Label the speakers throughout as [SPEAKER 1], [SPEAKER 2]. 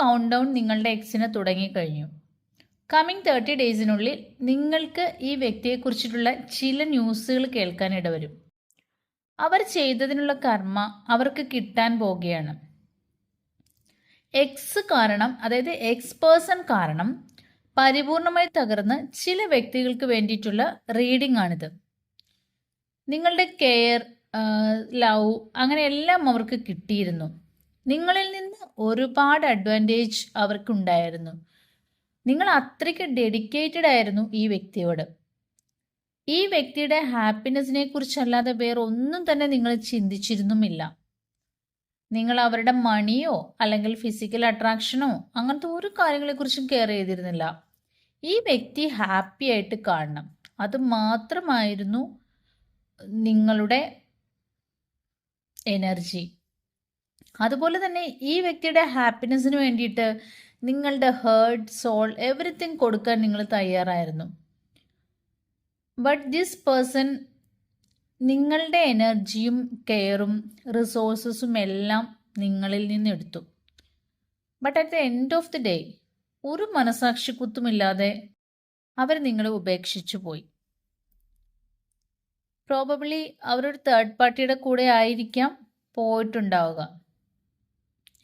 [SPEAKER 1] Count down നിങ്ങളുടെ എക്സിന് തുടങ്ങിക്കഴിഞ്ഞു. കമ്മിങ് തേർട്ടി ഡേയ്സിനുള്ളിൽ നിങ്ങൾക്ക് ഈ വ്യക്തിയെക്കുറിച്ചിട്ടുള്ള ചില ന്യൂസുകൾ കേൾക്കാൻ ഇടവരും. അവർ ചെയ്തതിനുള്ള കർമ്മ അവർക്ക് കിട്ടാൻ പോകുകയാണ്. എക്സ് കാരണം അതായത് എക്സ് പേഴ്സൺ കാരണം പരിപൂർണമായി തകർന്ന് ചില വ്യക്തികൾക്ക് വേണ്ടിയിട്ടുള്ള റീഡിംഗ് ആണിത്. നിങ്ങളുടെ കെയർ ലവ് അങ്ങനെ എല്ലാം അവർക്ക് കിട്ടിയിരുന്നു. നിങ്ങളിൽ നിന്ന് ഒരുപാട് അഡ്വാന്റേജ് അവർക്കുണ്ടായിരുന്നു. നിങ്ങൾ അത്രയ്ക്ക് ഡെഡിക്കേറ്റഡ് ആയിരുന്നു ഈ വ്യക്തിയോട്. ഈ വ്യക്തിയുടെ ഹാപ്പിനെസ്സിനെ കുറിച്ചല്ലാതെ വേറെ ഒന്നും തന്നെ നിങ്ങൾ ചിന്തിച്ചിരുന്നുമില്ല. നിങ്ങൾ അവരുടെ മണിയോ അല്ലെങ്കിൽ ഫിസിക്കൽ അട്രാക്ഷനോ അങ്ങനത്തെ ഒരു കാര്യങ്ങളെക്കുറിച്ചും കെയർ ചെയ്തിരുന്നില്ല. ഈ വ്യക്തി ഹാപ്പി ആയിട്ട് കാണണം. അത് മാത്രമായിരുന്നു നിങ്ങളുടെ എനർജി അതുപോലെ തന്നെ ഈ വ്യക്തിയുടെ ഹാപ്പിനെസ്സിന് വേണ്ടിയിട്ട് നിങ്ങളുടെ ഹേർട്ട് സോൾ എവറിത്തിങ് കൊടുക്കാൻ നിങ്ങൾ തയ്യാറായിരുന്നു. ബട്ട് ദിസ് പേഴ്സൺ നിങ്ങളുടെ എനർജിയും കെയറും റിസോഴ്സസും എല്ലാം നിങ്ങളിൽ നിന്ന് എടുത്തു. But at the end of the day ഒരു മനസാക്ഷി കുത്തുമില്ലാതെ അവർ നിങ്ങളെ ഉപേക്ഷിച്ചു പോയി. പ്രോബബ്ലി അവരൊരു തേർഡ് പാർട്ടിയുടെ കൂടെ ആയിരിക്കാം പോയിട്ടുണ്ടാവുക.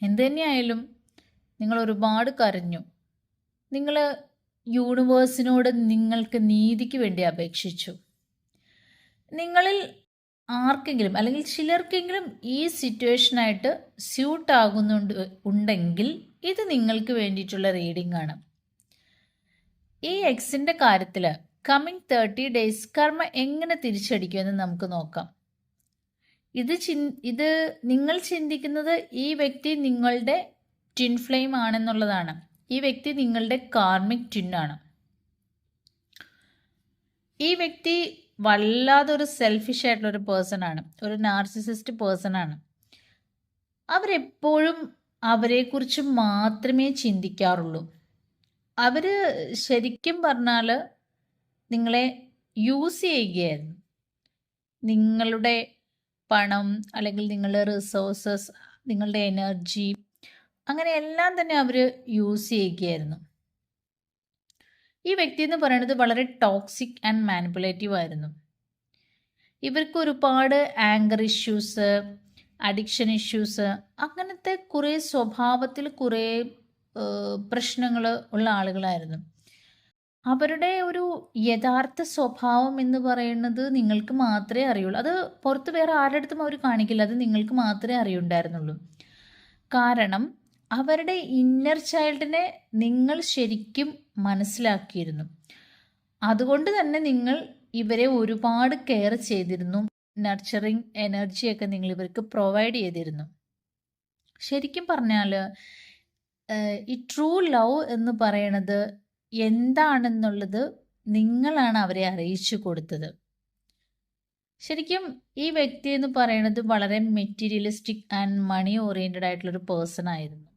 [SPEAKER 1] എന്തു തന്നെയായാലും നിങ്ങൾ ഒരുപാട് കരഞ്ഞു. നിങ്ങൾ യൂണിവേഴ്സിനോട് നിങ്ങൾക്ക് നീതിക്ക് വേണ്ടി അപേക്ഷിച്ചു. നിങ്ങളിൽ ആർക്കെങ്കിലും അല്ലെങ്കിൽ ചിലർക്കെങ്കിലും ഈ സിറ്റുവേഷനായിട്ട് സ്യൂട്ട് ആകുന്നുണ്ട് ഉണ്ടെങ്കിൽ ഇത് നിങ്ങൾക്ക് വേണ്ടിയിട്ടുള്ള റീഡിംഗ് ആണ് ഈ എക്സിന്റെ കാര്യത്തിൽ കമ്മിങ് തേർട്ടി ഡേയ്സ് കർമ്മ എങ്ങനെ തിരിച്ചടിക്കുമെന്ന് നമുക്ക് നോക്കാം. ഇത് ചിൻ ഇത് നിങ്ങൾ ചിന്തിക്കുന്നത് ഈ വ്യക്തി നിങ്ങളുടെ ട്വിൻ ഫ്ലെയിം ആണെന്നുള്ളതാണ്. ഈ വ്യക്തി നിങ്ങളുടെ കാർമിക് ട്വിന്നാണ് ഈ വ്യക്തി വല്ലാതെ ഒരു സെൽഫിഷ് ആയിട്ടുള്ള ഒരു പേഴ്സൺ ആണ്. ഒരു നാർസിസിസ്റ്റ് പേഴ്സൺ ആണ്. അവരെപ്പോഴും അവരെക്കുറിച്ച് മാത്രമേ ചിന്തിക്കാറുള്ളൂ. അവർ ശരിക്കും പറഞ്ഞാൽ നിങ്ങളെ യൂസ് ചെയ്യുകയായിരുന്നു. നിങ്ങളുടെ പണം അല്ലെങ്കിൽ നിങ്ങളുടെ റിസോഴ്സസ് നിങ്ങളുടെ എനർജി അങ്ങനെ എല്ലാം തന്നെ അവർ യൂസ് ചെയ്യുകയായിരുന്നു. ഈ വ്യക്തി എന്ന് പറയുന്നത് വളരെ ടോക്സിക് ആൻഡ് മാനിപ്പുലേറ്റീവ് ആയിരുന്നു. ഇവർക്ക് ഒരുപാട് ആങ്കർ ഇഷ്യൂസ് അഡിക്ഷൻ ഇഷ്യൂസ് അങ്ങനത്തെ കുറേ സ്വഭാവത്തിൽ കുറേ പ്രശ്നങ്ങൾ ഉള്ള ആളുകളായിരുന്നു. അവരുടെ ഒരു യഥാർത്ഥ സ്വഭാവം എന്ന് പറയുന്നത് നിങ്ങൾക്ക് മാത്രമേ അറിയുള്ളൂ. അത് പുറത്ത് വേറെ ആരുടെ അടുത്തും അവർ കാണിക്കില്ല. അത് നിങ്ങൾക്ക് മാത്രമേ അറിയുണ്ടായിരുന്നുള്ളൂ. കാരണം അവരുടെ ഇന്നർ ചൈൽഡിനെ നിങ്ങൾ ശരിക്കും മനസ്സിലാക്കിയിരുന്നു. അതുകൊണ്ട് തന്നെ നിങ്ങൾ ഇവരെ ഒരുപാട് കെയർ ചെയ്തിരുന്നു. നർച്ചറിങ് എനർജിയൊക്കെ നിങ്ങൾ ഇവർക്ക് പ്രൊവൈഡ് ചെയ്തിരുന്നു. ശരിക്കും പറഞ്ഞാൽ ഈ ട്രൂ ലവ് എന്ന് പറയണത് എന്താണെന്നുള്ളത് നിങ്ങളാണ് അവരെ അറിയിച്ചു കൊടുത്തത്. ശരിക്കും ഈ വ്യക്തി എന്ന് പറയുന്നത് വളരെ മെറ്റീരിയലിസ്റ്റിക് ആൻഡ് മണി ഓറിയന്റഡ് ആയിട്ടുള്ളൊരു പേഴ്സൺ ആയിരുന്നു.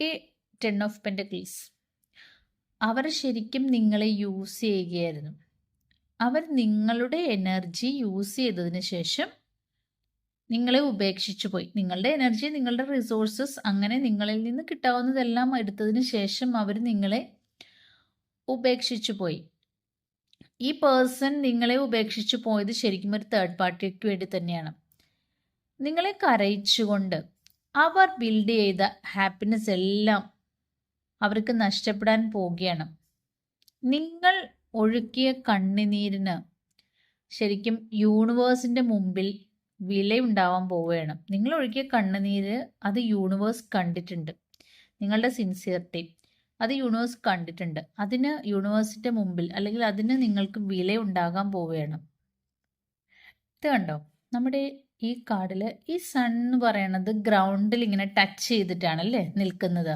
[SPEAKER 1] ഈ ടെൻ ഓഫ് പെന്റക്കിൾസ് അവർ ശരിക്കും നിങ്ങളെ യൂസ് ചെയ്യുകയായിരുന്നു. അവർ നിങ്ങളുടെ എനർജി യൂസ് ചെയ്തതിന് ശേഷം നിങ്ങളെ ഉപേക്ഷിച്ചു പോയി. നിങ്ങളുടെ എനർജി നിങ്ങളുടെ റിസോഴ്സസ് അങ്ങനെ നിങ്ങളിൽ നിന്ന് കിട്ടാവുന്നതെല്ലാം എടുത്തതിന് ശേഷം അവർ നിങ്ങളെ ഉപേക്ഷിച്ചു പോയി. ഈ പേഴ്സൺ നിങ്ങളെ ഉപേക്ഷിച്ചു പോയത് ശരിക്കും ഒരു തേർഡ് പാർട്ടിക്ക് വേണ്ടി തന്നെയാണ്. നിങ്ങളെ കരയിച്ചുകൊണ്ട് അവർ ബിൽഡ് ചെയ്ത ഹാപ്പിനെസ് എല്ലാം അവർക്ക് നഷ്ടപ്പെടാൻ പോവുകയാണ്. നിങ്ങൾ ഒഴുക്കിയ കണ്ണുനീരിന് ശരിക്കും യൂണിവേഴ്സിന്റെ മുമ്പിൽ വിലയുണ്ടാവാൻ പോവുകയാണ്. നിങ്ങൾ ഒഴുകിയ കണ്ണുനീര് അത് യൂണിവേഴ്സ് കണ്ടിട്ടുണ്ട്. നിങ്ങളുടെ സിൻസിയറിറ്റി അത് യൂണിവേഴ്സ് കണ്ടിട്ടുണ്ട്. അതിന് യൂണിവേഴ്സിന്റെ മുമ്പിൽ അല്ലെങ്കിൽ അതിന് നിങ്ങൾക്ക് വില ഉണ്ടാകാൻ പോവുകയാണ്. ഇത് കണ്ടോ? നമ്മുടെ ഈ കാർഡിൽ ഈ സൺ എന്ന് പറയണത് ഗ്രൗണ്ടിൽ ഇങ്ങനെ ടച്ച് ചെയ്തിട്ടാണ് അല്ലേ നിൽക്കുന്നത്.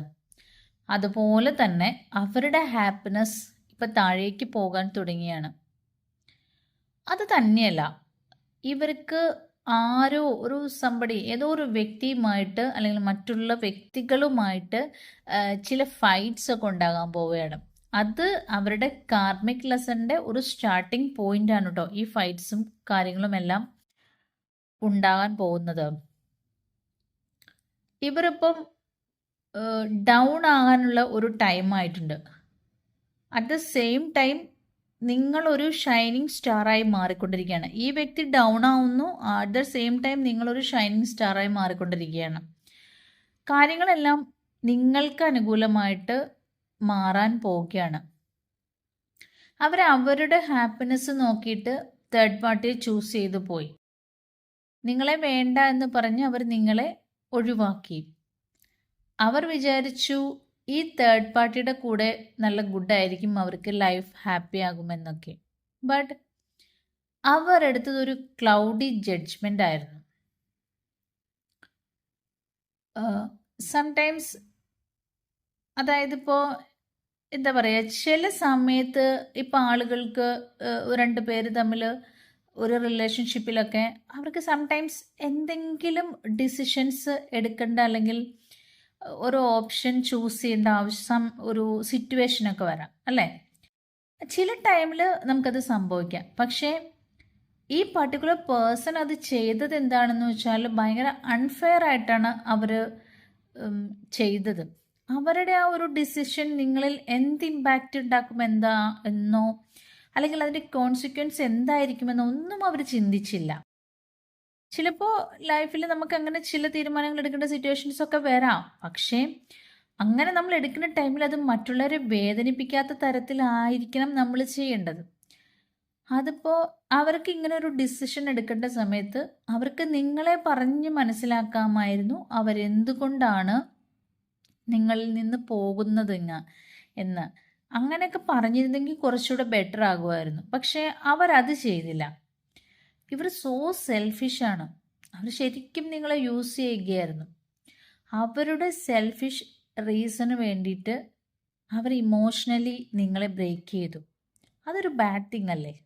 [SPEAKER 1] അതുപോലെ തന്നെ അവരുടെ ഹാപ്പിനെസ് ഇപ്പം താഴേക്ക് പോകാൻ തുടങ്ങിയാണ്. അത് തന്നെയല്ല. ഇവർക്ക് ആരോ ഒരു സമ്പടി ഏതോ ഒരു വ്യക്തിയുമായിട്ട് അല്ലെങ്കിൽ മറ്റുള്ള വ്യക്തികളുമായിട്ട് ചില ഫൈറ്റ്സ് ഒക്കെ ഉണ്ടാകാൻ പോവുകയാണ്. അത് അവരുടെ കാർമിക് ലെസന്റെ ഒരു സ്റ്റാർട്ടിംഗ് പോയിന്റ് ആണ് കേട്ടോ ഈ ഫൈറ്റ്സും കാര്യങ്ങളും എല്ലാം ഉണ്ടാകാൻ പോകുന്നത്. ഇവരിപ്പം ഡൗൺ ആകാനുള്ള ഒരു ടൈം ആയിട്ടുണ്ട്. അറ്റ് ദ സെയിം ടൈം നിങ്ങളൊരു ഷൈനിങ് സ്റ്റാറായി മാറിക്കൊണ്ടിരിക്കുകയാണ്. ഈ വ്യക്തി ഡൗൺ ആവുന്നു അറ്റ് ദ സെയിം ടൈം നിങ്ങളൊരു ഷൈനിങ് സ്റ്റാറായി മാറിക്കൊണ്ടിരിക്കുകയാണ്. കാര്യങ്ങളെല്ലാം നിങ്ങൾക്ക് അനുകൂലമായിട്ട് മാറാൻ പോവുകയാണ്. അവർ അവരുടെ ഹാപ്പിനെസ് നോക്കിയിട്ട് തേർഡ് പാർട്ടിയെ ചൂസ് ചെയ്തു പോയി. നിങ്ങളെ വേണ്ട എന്ന് പറഞ്ഞ് അവർ നിങ്ങളെ ഒഴിവാക്കി. അവർ വിചാരിച്ചു ഈ തേർഡ് പാർട്ടിയുടെ കൂടെ നല്ല ഗുഡായിരിക്കും അവർക്ക് ലൈഫ് ഹാപ്പി ആകുമെന്നൊക്കെ. ബട്ട് അവരെടുത്തത് ഒരു ക്ലൗഡി ജഡ്ജ്മെന്റ് ആയിരുന്നു. സംടൈംസ് അതായത് ഇപ്പോൾ എന്താ പറയുക ചില സമയത്ത് ഇപ്പം ആളുകൾക്ക് രണ്ട് പേര് തമ്മിൽ ഒരു റിലേഷൻഷിപ്പിലൊക്കെ അവർക്ക് സംടൈംസ് എന്തെങ്കിലും ഡിസിഷൻസ് എടുക്കേണ്ട അല്ലെങ്കിൽ ഒരു ഓപ്ഷൻ ചൂസ് ചെയ്യേണ്ട ആവശ്യം ഒരു സിറ്റുവേഷനൊക്കെ വരാം അല്ലേ? ചില ടൈമിൽ നമുക്കത് സംഭവിക്കാം. പക്ഷേ ഈ പർട്ടിക്കുലർ പേഴ്സൺ അത് ചെയ്തത് എന്താണെന്ന് വെച്ചാൽ ഭയങ്കര അൺഫെയർ ആയിട്ടാണ് അവർ ചെയ്തത്. അവരുടെ ആ ഒരു ഡിസിഷൻ നിങ്ങളിൽ എന്ത് ഇമ്പാക്റ്റ് ഉണ്ടാക്കും എന്താ എന്നോ അല്ലെങ്കിൽ അതിന്റെ കോൺസിക്വൻസ് എന്തായിരിക്കുമെന്നോ ഒന്നും അവർ ചിന്തിച്ചില്ല. ചിലപ്പോൾ ലൈഫിൽ നമുക്ക് അങ്ങനെ ചില തീരുമാനങ്ങൾ എടുക്കേണ്ട സിറ്റുവേഷൻസ് ഒക്കെ വരാം. പക്ഷേ അങ്ങനെ നമ്മൾ എടുക്കുന്ന ടൈമിൽ അത് മറ്റുള്ളവരെ വേദനിപ്പിക്കാത്ത തരത്തിലായിരിക്കണം നമ്മൾ ചെയ്യേണ്ടത്. അതിപ്പോൾ അവർക്ക് ഇങ്ങനെ ഒരു ഡിസിഷൻ എടുക്കേണ്ട സമയത്ത് അവർക്ക് നിങ്ങളെ പറഞ്ഞ് മനസ്സിലാക്കാമായിരുന്നു അവരെന്തുകൊണ്ടാണ് നിങ്ങളിൽ നിന്ന് പോകുന്നത് എന്ന്. അങ്ങനെയൊക്കെ പറഞ്ഞിരുന്നെങ്കിൽ കുറച്ചുകൂടെ ബെറ്റർ ആകുമായിരുന്നു. പക്ഷേ അവരത് ചെയ്തില്ല. ഇവർ സോ സെൽഫിഷാണ് അവർ ശരിക്കും നിങ്ങളെ യൂസ് ചെയ്യുകയായിരുന്നു. അവരുടെ സെൽഫിഷ് റീസണ് വേണ്ടിയിട്ട് അവർ ഇമോഷണലി നിങ്ങളെ ബ്രേക്ക് ചെയ്തു. അതൊരു ബാഡ് തിങ് അല്ലേ?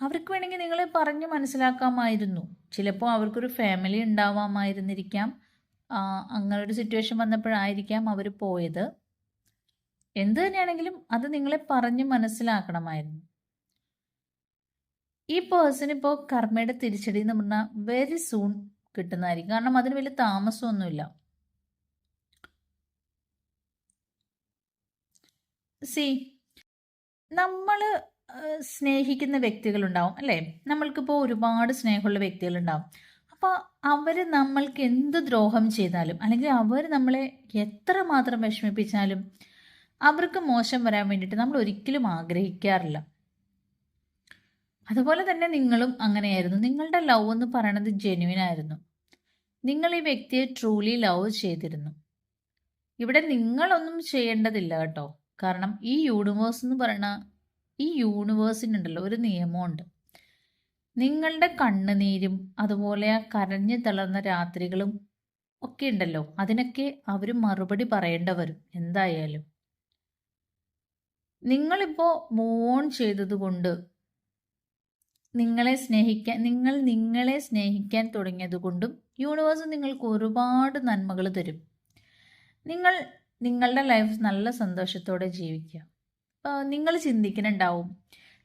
[SPEAKER 1] അവർക്ക് വേണമെങ്കിൽ നിങ്ങളെ പറഞ്ഞ് മനസ്സിലാക്കാമായിരുന്നു. ചിലപ്പോൾ അവർക്കൊരു ഫാമിലി ഉണ്ടാവാമായിരുന്നിരിക്കാം. അങ്ങനൊരു സിറ്റുവേഷൻ വന്നപ്പോഴായിരിക്കാം അവർ പോയത്. എന്ത് തന്നെയാണെങ്കിലും അത് നിങ്ങളെ പറഞ്ഞ് മനസ്സിലാക്കണമായിരുന്നു. ഈ പേഴ്സൺ ഇപ്പോൾ കർമ്മയുടെ തിരിച്ചടി എന്ന് പറഞ്ഞാൽ വെരി സൂൺ കിട്ടുന്നതായിരിക്കും. കാരണം അതിന് വലിയ താമസമൊന്നുമില്ല. സി നമ്മൾ സ്നേഹിക്കുന്ന വ്യക്തികളുണ്ടാവും അല്ലേ? നമ്മൾക്കിപ്പോൾ ഒരുപാട് സ്നേഹമുള്ള വ്യക്തികളുണ്ടാവും. അപ്പോൾ അവർ നമ്മൾക്ക് എന്ത് ദ്രോഹം ചെയ്താലും അല്ലെങ്കിൽ അവർ നമ്മളെ എത്ര മാത്രം വിഷമിപ്പിച്ചാലും അവർക്ക് മോശം വരാൻ വേണ്ടിയിട്ട് നമ്മൾ ഒരിക്കലും ആഗ്രഹിക്കാറില്ല. അതുപോലെ തന്നെ നിങ്ങളും അങ്ങനെയായിരുന്നു. നിങ്ങളുടെ ലവ് എന്ന് പറയണത് ജെന്യുവിൻ ആയിരുന്നു. നിങ്ങൾ ഈ വ്യക്തിയെ ട്രൂലി ലവ് ചെയ്തിരുന്നു. ഇവിടെ നിങ്ങളൊന്നും ചെയ്യേണ്ടതില്ല കേട്ടോ. കാരണം ഈ യൂണിവേഴ്സ് എന്ന് പറയുന്ന ഈ യൂണിവേഴ്സിനുണ്ടല്ലോ ഒരു നിയമമുണ്ട്. നിങ്ങളുടെ കണ്ണുനീരും അതുപോലെ ആ കരഞ്ഞു തളർന്ന രാത്രികളും ഒക്കെ ഉണ്ടല്ലോ. അതിനൊക്കെ അവർ മറുപടി പറയേണ്ട വരും എന്തായാലും. നിങ്ങളിപ്പോൾ മൂവ് ഓൺ ചെയ്തതുകൊണ്ട് നിങ്ങളെ സ്നേഹിക്കാൻ നിങ്ങൾ നിങ്ങളെ സ്നേഹിക്കാൻ തുടങ്ങിയതുകൊണ്ടും യൂണിവേഴ്സ് നിങ്ങൾക്ക് ഒരുപാട് നന്മകൾ തരും. നിങ്ങൾ നിങ്ങളുടെ ലൈഫ് നല്ല സന്തോഷത്തോടെ ജീവിക്കുക. നിങ്ങൾ ചിന്തിക്കുന്നുണ്ടാവും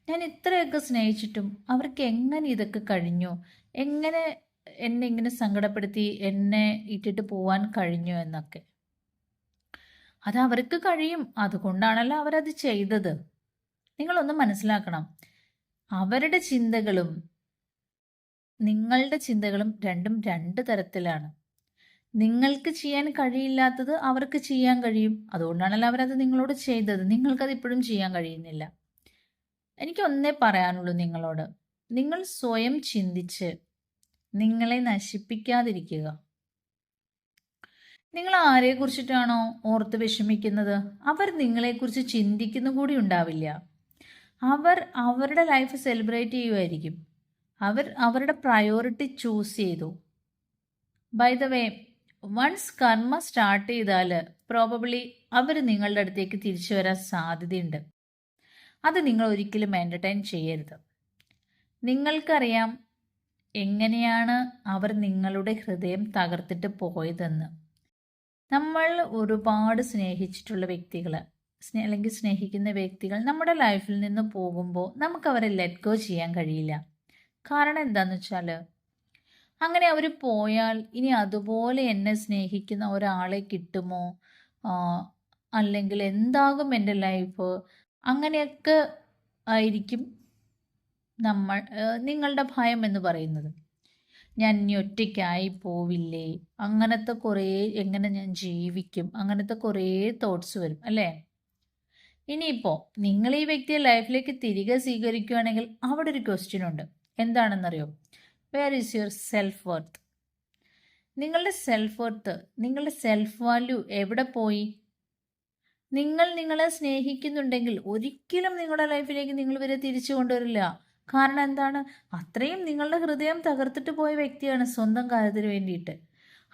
[SPEAKER 1] ഞാൻ ഇത്രയൊക്കെ സ്നേഹിച്ചിട്ടും അവർക്ക് എങ്ങനെ ഇതൊക്കെ കഴിഞ്ഞു? എങ്ങനെ എന്നെ ഇങ്ങനെ സങ്കടപ്പെടുത്തി എന്നെ ഇട്ടിട്ട് പോവാൻ കഴിഞ്ഞു? എന്നൊക്കെ. അത് അവർക്ക് കഴിയും. അതുകൊണ്ടാണല്ലോ അവരത് ചെയ്തത്. നിങ്ങളൊന്ന് മനസ്സിലാക്കണം. അവരുടെ ചിന്തകളും നിങ്ങളുടെ ചിന്തകളും രണ്ടും രണ്ട് തരത്തിലാണ്. നിങ്ങൾക്ക് ചെയ്യാൻ കഴിയില്ലാത്തത് അവർക്ക് ചെയ്യാൻ കഴിയും. അതുകൊണ്ടാണല്ലോ അവരത് നിങ്ങളോട് ചെയ്തത്. നിങ്ങൾക്കത് ഇപ്പോഴും ചെയ്യാൻ കഴിയുന്നില്ല. എനിക്ക് ഒന്നേ പറയാനുള്ളൂ നിങ്ങളോട്. നിങ്ങൾ സ്വയം ചിന്തിച്ച് നിങ്ങളെ നശിപ്പിക്കാതിരിക്കുക. നിങ്ങൾ ആരെ കുറിച്ചിട്ടാണോ ഓർത്ത് വിഷമിക്കുന്നത്? അവർ നിങ്ങളെക്കുറിച്ച് ചിന്തിക്കുന്നു കൂടി ഉണ്ടാവില്ല. അവർ അവരുടെ ലൈഫ് സെലിബ്രേറ്റ് ചെയ്യുമായിരിക്കും അവർ അവരുടെ പ്രയോറിറ്റി ചൂസ് ചെയ്തു. By the way once karma start ചെയ്താൽ പ്രോബബ്ലി അവർ നിങ്ങളുടെ അടുത്തേക്ക് തിരിച്ചു വരാൻ സാധ്യതയുണ്ട്. അത് നിങ്ങൾ ഒരിക്കലും എന്റർടൈൻ ചെയ്യരുത്. നിങ്ങൾക്കറിയാം എങ്ങനെയാണ് അവർ നിങ്ങളുടെ ഹൃദയം തകർത്തിട്ട് പോയതെന്ന്. നമ്മൾ ഒരുപാട് സ്നേഹിച്ചിട്ടുള്ള വ്യക്തികൾ സ്നേ അല്ലെങ്കിൽ സ്നേഹിക്കുന്ന വ്യക്തികൾ നമ്മുടെ ലൈഫിൽ നിന്ന് പോകുമ്പോൾ നമുക്ക് അവരെ ലെറ്റ് ഗോ ചെയ്യാൻ കഴിയില്ല. കാരണം എന്താണെന്ന് വെച്ചാൽ അങ്ങനെ അവർ പോയാൽ ഇനി അതുപോലെ എന്നെ സ്നേഹിക്കുന്ന ഒരാളെ കിട്ടുമോ? അല്ലെങ്കിൽ എന്താകും എന്റെ ലൈഫ് അങ്ങനെയൊക്കെ ആയിരിക്കും നമ്മൾ നിങ്ങളുടെ ഭയം എന്ന് പറയുന്നത്. ഞാൻ ഇനി ഒറ്റയ്ക്കായി പോവില്ലേ? അങ്ങനത്തെ കുറേ എങ്ങനെ ഞാൻ ജീവിക്കും? അങ്ങനത്തെ കുറേ തോട്ട്സ് വരും അല്ലേ? ഇനിയിപ്പോൾ നിങ്ങൾ ഈ വ്യക്തിയെ ലൈഫിലേക്ക് തിരികെ സ്വീകരിക്കുകയാണെങ്കിൽ അവിടെ ഒരു ക്വസ്റ്റ്യൻ ഉണ്ട്. എന്താണെന്നറിയോ? Where is your self worth നിങ്ങളുടെ സെൽഫ് വർത്ത് നിങ്ങളുടെ സെൽഫ് വാല്യൂ എവിടെ പോയി? നിങ്ങൾ നിങ്ങളെ സ്നേഹിക്കുന്നുണ്ടെങ്കിൽ ഒരിക്കലും നിങ്ങളുടെ ലൈഫിലേക്ക് നിങ്ങൾ വരെ തിരിച്ചു കൊണ്ടുവരില്ല. കാരണം എന്താണ്? അത്രയും നിങ്ങളുടെ ഹൃദയം തകർത്തിട്ട് പോയ വ്യക്തിയാണ് സ്വന്തം കാര്യത്തിന് വേണ്ടിയിട്ട്.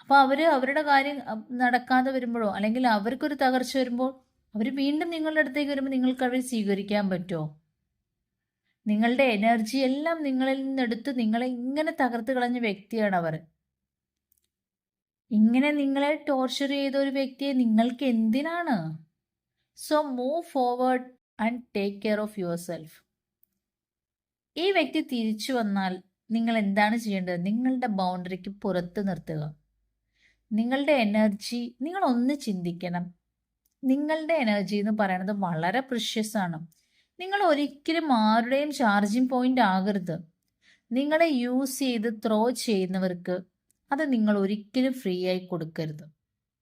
[SPEAKER 1] അപ്പോൾ അവർ അവരുടെ കാര്യം നടക്കാതെ വരുമ്പോഴോ അല്ലെങ്കിൽ അവർക്കൊരു തകർച്ച വരുമ്പോൾ അവർ വീണ്ടും നിങ്ങളുടെ അടുത്തേക്ക് വരുമ്പോൾ നിങ്ങൾക്ക് അവരെ സ്വീകരിക്കാൻ പറ്റുമോ? നിങ്ങളുടെ എനർജി എല്ലാം നിങ്ങളിൽ നിന്നെടുത്ത് നിങ്ങളെ ഇങ്ങനെ തകർത്ത് കളഞ്ഞ വ്യക്തിയാണ് അവർ ഇങ്ങനെ നിങ്ങളെ ടോർച്ചർ ചെയ്ത ഒരു വ്യക്തിയെ നിങ്ങൾക്ക് എന്തിനാണ്? So move forward and take care of your self ഈ വ്യക്തി തിരിച്ചു വന്നാൽ നിങ്ങൾ എന്താണ് ചെയ്യേണ്ടത്? നിങ്ങളുടെ ബൗണ്ടറിക്ക് പുറത്ത് നിർത്തുക. നിങ്ങളുടെ എനർജി നിങ്ങൾ ഒന്ന് ചിന്തിക്കണം. നിങ്ങളുടെ എനർജി എന്ന് പറയുന്നത് വളരെ പ്രഷ്യസ് ആണ്. നിങ്ങൾ ഒരിക്കലും ആരുടെയും ചാർജിങ് പോയിന്റ് ആകരുത്. നിങ്ങളെ യൂസ് ചെയ്ത് ത്രോ ചെയ്യുന്നവർക്ക് അത് നിങ്ങൾ ഒരിക്കലും ഫ്രീ ആയി കൊടുക്കരുത്.